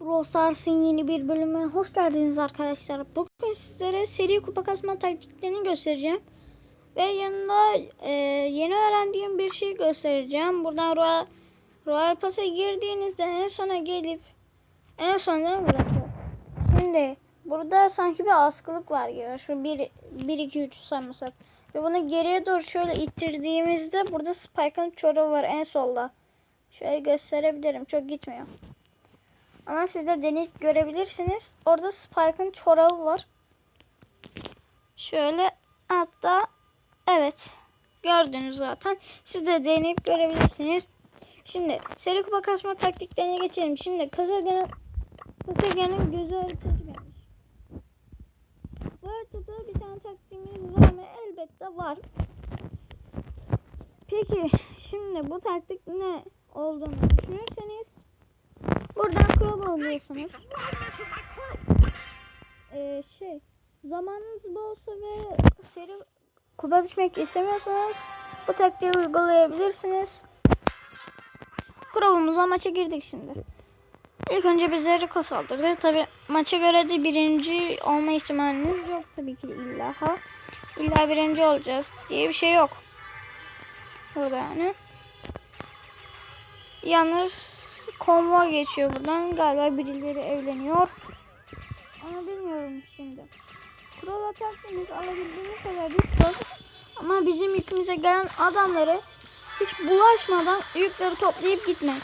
Brawl Stars'ın yeni bir bölümüne hoş geldiniz arkadaşlar. Bugün sizlere seri kupa kasma taktiklerini göstereceğim. Ve yanında e, yeni öğrendiğim bir şey göstereceğim. Buradan Royal, Royal Pass'a girdiğinizde en sona gelip en sonuna bırakıyor. Şimdi burada sanki bir askılık var gibi. Şu 1, 1 2, 3 saymasak. Ve bunu geriye doğru şöyle ittirdiğimizde burada Spike'ın çorabı var en solda. Şöyle gösterebilirim. Çok gitmiyor. Ama siz de deneyip görebilirsiniz. Orada Spike'ın çorabı var. Şöyle hatta evet gördünüz zaten. Siz de deneyip görebilirsiniz. Şimdi seri kupa kasma taktiklerine geçelim. Şimdi Kasage'nin Kasage'nin gözü haritası gelmiş. Bu haritada bir tane taktiğimiz var mı? Elbette var. Peki şimdi bu taktik ne olduğunu düşünürseniz buradan kural alıyorsunuz. Ee, şey zamanınız bolsa ve seri kupa düşmek istemiyorsanız bu taktiği uygulayabilirsiniz. Kuralımıza maça girdik şimdi. İlk önce bize Rico saldırdı. Tabi maça göre de birinci olma ihtimaliniz yok tabii ki illa ha. İlla birinci olacağız diye bir şey yok. Burada yani. Yalnız konvoy geçiyor buradan. Galiba birileri evleniyor. Ama bilmiyorum şimdi. Kural atarsanız alabildiğiniz kadar yük Ama bizim yükümüze gelen adamları hiç bulaşmadan yükleri toplayıp gitmek.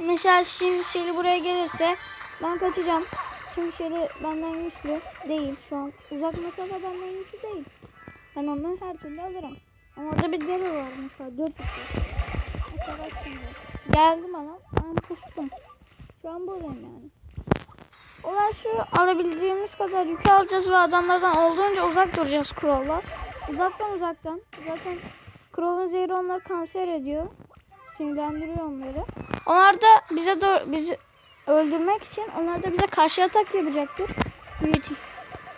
Mesela şimdi Şeli buraya gelirse ben kaçacağım. Çünkü Şeli benden güçlü değil şu an. Uzak mesafe benden güçlü değil. Ben onu her türlü alırım. Ama orada bir deri var mesela. Dört kişi. Mesela şimdi. Geldim ama ben pustum. Şu an buradayım yani. Olay şu alabildiğimiz kadar yükü alacağız ve adamlardan olduğunca uzak duracağız Crow'la. Uzaktan uzaktan. Zaten Crow'un zehri onları kanser ediyor. Sinirlendiriyor onları. Onlar da bize doğru, bizi öldürmek için onlar da bize karşı atak yapacaktır. Büyük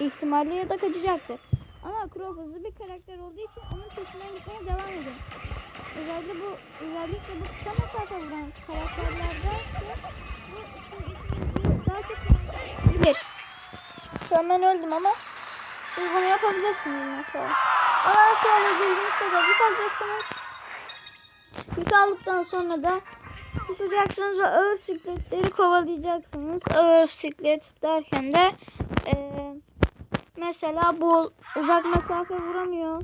ihtimalle ya da kaçacaktır. Ama Crow hızlı bir karakter olduğu için onun peşinden gitmeye devam edin. Özellikle bu özellikle bu kısa mesafe vuran karakterlerde daha çok bilir. Şu an ben öldüm ama siz bunu yapabilirsiniz mesela. Ama şöyle bildiğiniz kadar yük alacaksınız. Sonra da tutacaksınız ve ağır sikletleri kovalayacaksınız. Ağır siklet derken de eee Mesela bu uzak mesafe vuramıyor.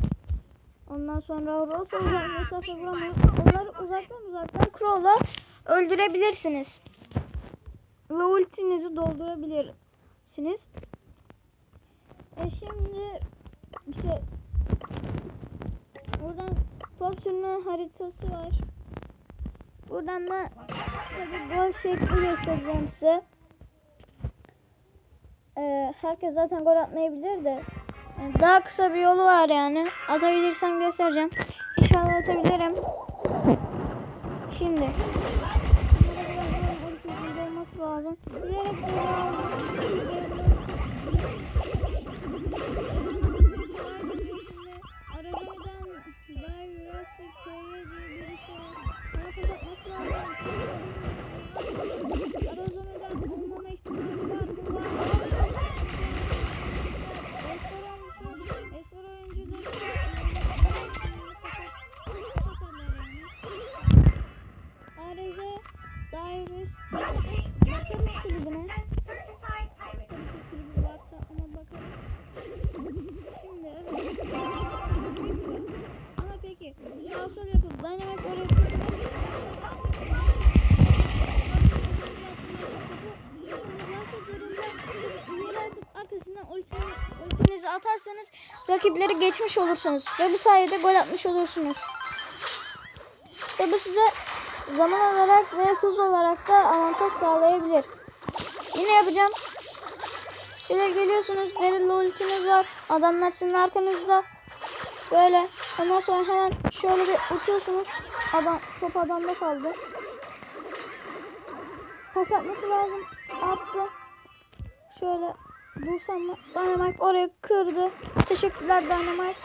Ondan sonra Rosa mesafe vuramıyor. Onları uzaktan uzaktan Crow'la öldürebilirsiniz. Ve ultinizi doldurabilirsiniz. E şimdi bir şey buradan top sürme haritası var. Buradan da tabii gol şekli göstereceğim size. Ee, herkes zaten gol atmayı bilir de daha kısa bir yolu var yani. Atabilirsem göstereceğim. İnşallah atabilirim. Şimdi. olması lazım. Bilerek Darius bakarız kulübüne. Kulübü varsa ona bakarız. Şimdi evet. Ama peki sağ sol yapıp Dynamite oraya atarsanız rakipleri geçmiş olursunuz ve bu sayede gol atmış olursunuz. Ve bu size zaman olarak ve hız olarak da avantaj sağlayabilir. Yine yapacağım. Şöyle geliyorsunuz. Derilla ultiniz var. Adamlar sizin arkanızda. Böyle. Ondan sonra hemen şöyle bir uçuyorsunuz. Adam, top adamda kaldı. Pas atması lazım. Attı. Şöyle bulsam mı? Dynamite oraya kırdı. Teşekkürler Dynamite.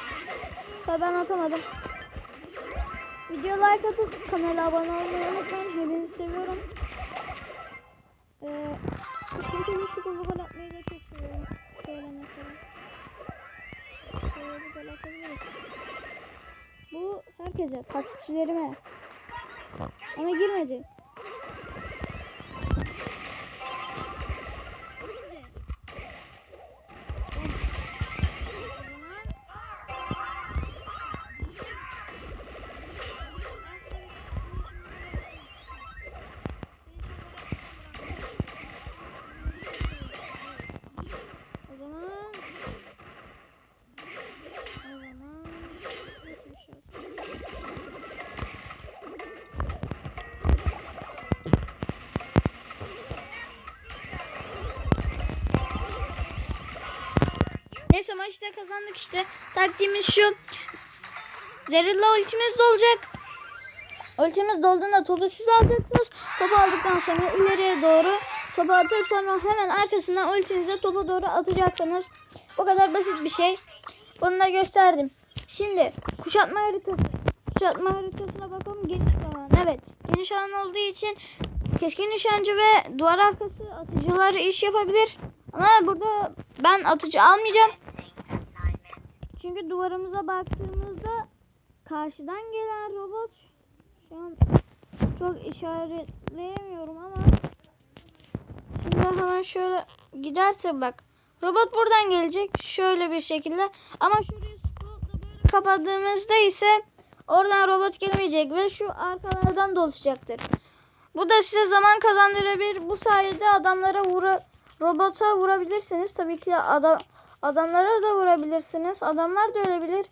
Ben atamadım. Video like atıp kanala abone olmayı unutmayın. Hepinizi seviyorum. Ee, hızlı gol atmayı da çok seviyorum. Şöyle mesela. Şöyle bir gol atabiliriz. Bu herkese, takipçilerime. Ama girmedi. Neyse maçta kazandık işte. Taktiğimiz şu. Zerilla ultimiz dolacak. Ultimiz dolduğunda topu siz alacaksınız. Topu aldıktan sonra ileriye doğru topu atıp sonra hemen arkasından ultinize topa doğru atacaksınız. Bu kadar basit bir şey. Bunu da gösterdim. Şimdi kuşatma haritası. Kuşatma haritasına bakalım. Geniş alan. Evet. Geniş alan olduğu için keskin nişancı ve duvar arkası atıcılar iş yapabilir. Ama burada ben atıcı almayacağım. Çünkü duvarımıza baktığımızda karşıdan gelen robot şu an çok işaretleyemiyorum ama şimdi hemen şöyle giderse bak robot buradan gelecek şöyle bir şekilde ama şurayı böyle kapadığımızda ise oradan robot gelmeyecek ve şu arkalardan dolaşacaktır. Bu da size zaman kazandırabilir. Bu sayede adamlara vura robota vurabilirsiniz. Tabii ki adam adamlara da vurabilirsiniz. Adamlar da ölebilir.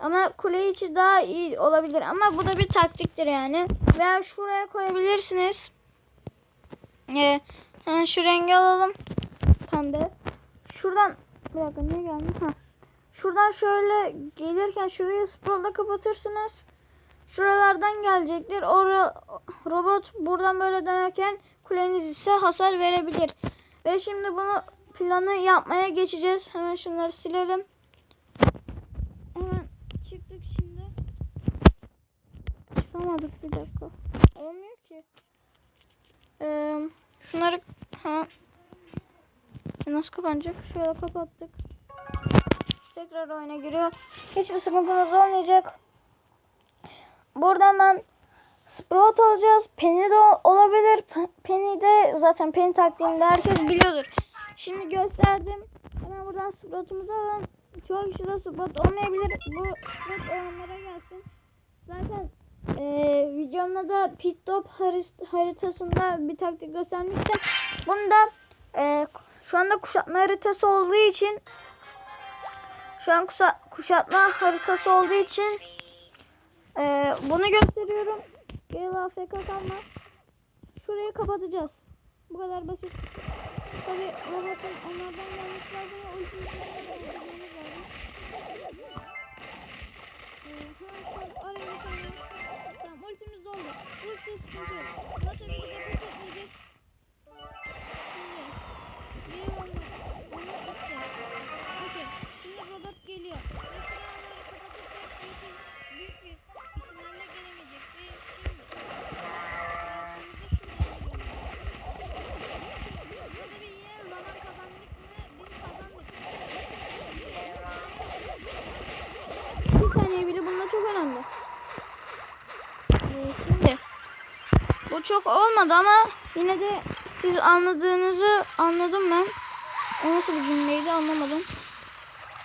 Ama kule içi daha iyi olabilir. Ama bu da bir taktiktir yani. Veya şuraya koyabilirsiniz. Ee, hemen şu rengi alalım. Pembe. Şuradan bir dakika niye geldi? Ha. Şuradan şöyle gelirken şurayı scroll'da kapatırsınız. Şuralardan gelecektir. O ro- robot buradan böyle dönerken kuleniz ise hasar verebilir. Ve şimdi bunu planı yapmaya geçeceğiz. Hemen şunları silelim. Hemen çıktık şimdi. Çıkamadık bir dakika. Olmuyor ki. Ee, şunları ha. Nasıl kapanacak? Şöyle kapattık. Tekrar oyuna giriyor. Hiçbir sıkıntımız olmayacak. Buradan ben Sprout alacağız. Penny de ol- olabilir. Pe- Penny de zaten Penny taktiğini herkes biliyordur. Şimdi gösterdim. Hemen buradan Sprout'umuzu alalım. Çoğu kişi de Sprout olmayabilir. Bu Sprout olanlara gelsin. Zaten eee videomda da pit haris- haritasında bir taktik göstermiştim. Bunda eee, şu anda kuşatma haritası olduğu için şu an kuşa- kuşatma haritası olduğu için ee, bunu gösteriyorum. Gel AFK kalma. Şurayı kapatacağız. Bu kadar basit. Tabi robotun onlardan gelmesi lazım ve çok olmadı ama yine de siz anladığınızı anladım ben. O nasıl bir cümleydi anlamadım.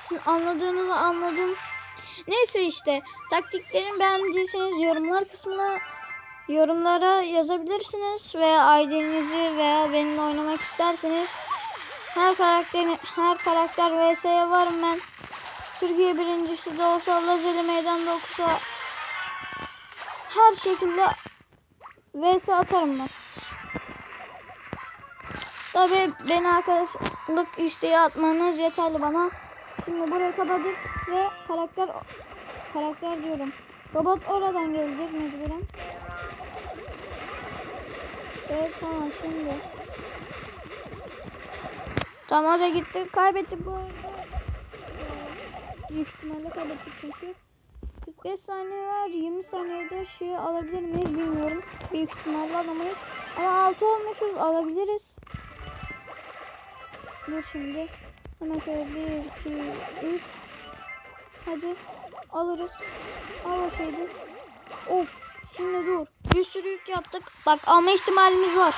Siz anladığınızı anladım. Neyse işte taktiklerimi beğendiyseniz yorumlar kısmına yorumlara yazabilirsiniz veya ID'nizi veya benimle oynamak isterseniz her karakterin her karakter vs'ye varım ben. Türkiye birincisi de olsa Lazeli meydanda okusa her şekilde vs atarım ben. Tabi beni arkadaşlık isteği atmanız yeterli bana. Şimdi burayı kapadık ve karakter karakter diyorum. Robot oradan gelecek mecburen. Evet tamam şimdi. Tamam o da. Kaybettik bu arada. Büyük kaybettik çünkü. 45 saniye var. 20 saniyede şeyi alabilir miyiz bilmiyorum. Büyük ihtimalle alamayız. Ama 6 olmuşuz alabiliriz. Dur şimdi. Hemen şöyle bir, iki, üç. Hadi. Alırız. Al şeydi. Of. Şimdi dur. Bir sürü yük yaptık. Bak alma ihtimalimiz var.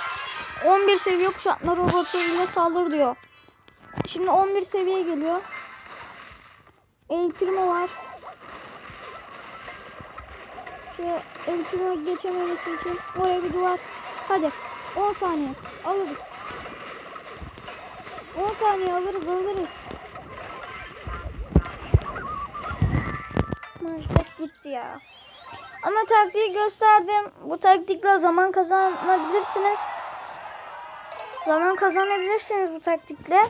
11 seviye kuşatma robotu ile saldır diyor. Şimdi 11 seviye geliyor. El var. Şu El Primo geçememesi için oraya bir duvar. Hadi. 10 saniye. Alırız. 10 saniye alırız alırız. Maalesef gitti ya. Ama taktiği gösterdim. Bu taktikle zaman kazanabilirsiniz. Zaman kazanabilirsiniz bu taktikle.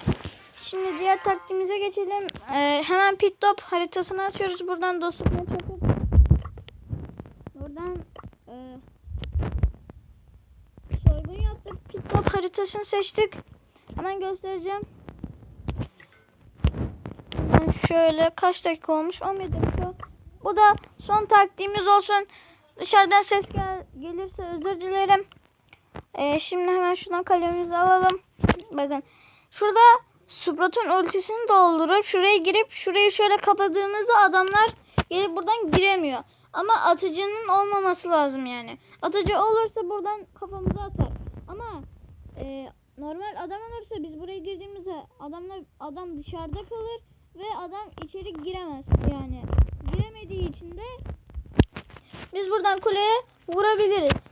Şimdi diğer taktiğimize geçelim. Ee, hemen pit stop haritasını açıyoruz. Buradan dostlukla çakıp buradan e, soygun stop haritasını seçtik. Hemen göstereceğim. Şöyle kaç dakika olmuş? 11 dakika. Bu da son taktiğimiz olsun. Dışarıdan ses gel gelirse özür dilerim. Ee, şimdi hemen şuradan kalemimizi alalım. Bakın. Şurada Suprat'ın ultisini doldurup şuraya girip şurayı şöyle kapadığımızda adamlar gelip buradan giremiyor. Ama atıcının olmaması lazım yani. Atıcı olursa buradan kafamıza atar. Ama e, normal adam olursa biz buraya girdiğimizde adamlar adam dışarıda kalır ve adam içeri giremez yani. Giremediği için de biz buradan kuleye vurabiliriz.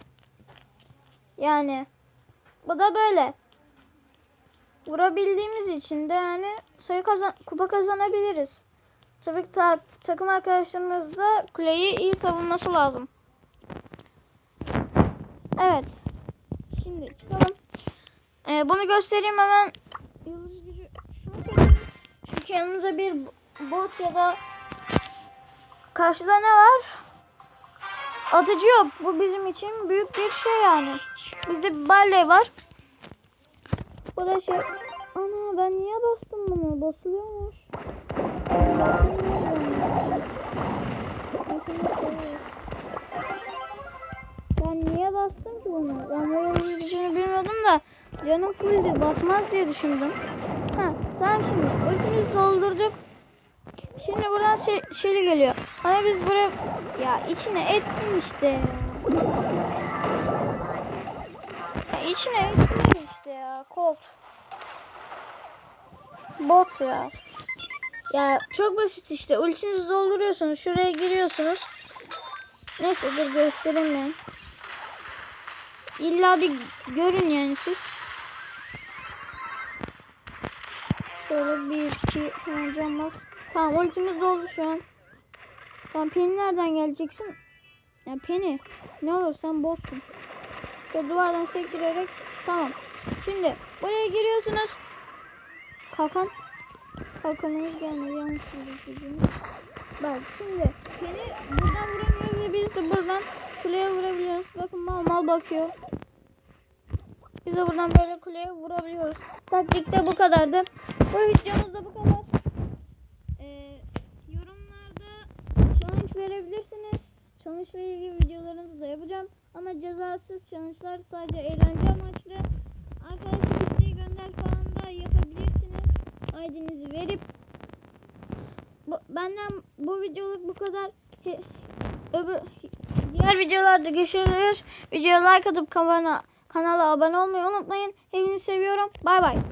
Yani bu da böyle. Vurabildiğimiz için de yani sayı kazan kupa kazanabiliriz. Tabii ki ta- takım arkadaşlarımız da kuleyi iyi savunması lazım. Evet. Şimdi çıkalım. Ee, bunu göstereyim hemen. Çünkü yanımıza bir bot ya da karşıda ne var? Atıcı yok. Bu bizim için büyük bir şey yani. Bizde bir balle var. Bu da şey... Ana ben niye bastım bunu? Basılıyormuş. Ben niye bastım ki bunu? Ben böyle olduğunu bilmiyordum da canım fulldü. Basmaz diye düşündüm. Ha, tamam şimdi. Ultimizi doldurduk. Şimdi buradan şey, şeyli geliyor. Ama biz buraya... Ya içine ettin işte. Ya içine ettin işte ya. Colt. Bot ya. Ya çok basit işte. Ultinizi dolduruyorsunuz. Şuraya giriyorsunuz. Neyse dur göstereyim ben. İlla bir görün yani siz. Şöyle bir iki bas. Tamam ultimiz doldu şu an. Tamam Penny nereden geleceksin? Ya Penny ne olur sen botsun. Şöyle duvardan sektirerek tamam. Şimdi buraya giriyorsunuz. Kalkan. Kalkanımız gelmedi yanlış söyledim. Bak şimdi Penny buradan vuramıyor ve biz de buradan kuleye vurabiliyoruz. Bakın mal mal bakıyor. Biz de buradan böyle kuleye vurabiliyoruz. Taktikte bu kadardı. Bu videomuz da bu kadar. Ee, yorumlarda challenge verebilirsiniz. Challenge ile ilgili videolarınızı da yapacağım. Ama cezasız challenge'lar sadece eğlence amaçlı. Arkadaşlar isteği gönder falan da yapabilirsiniz. ID'nizi verip bu, benden bu videoluk bu kadar. Öbür diğer videolarda görüşürüz. Videoya like atıp kanala, kanala abone olmayı unutmayın. Hepinizi seviyorum. Bay bay.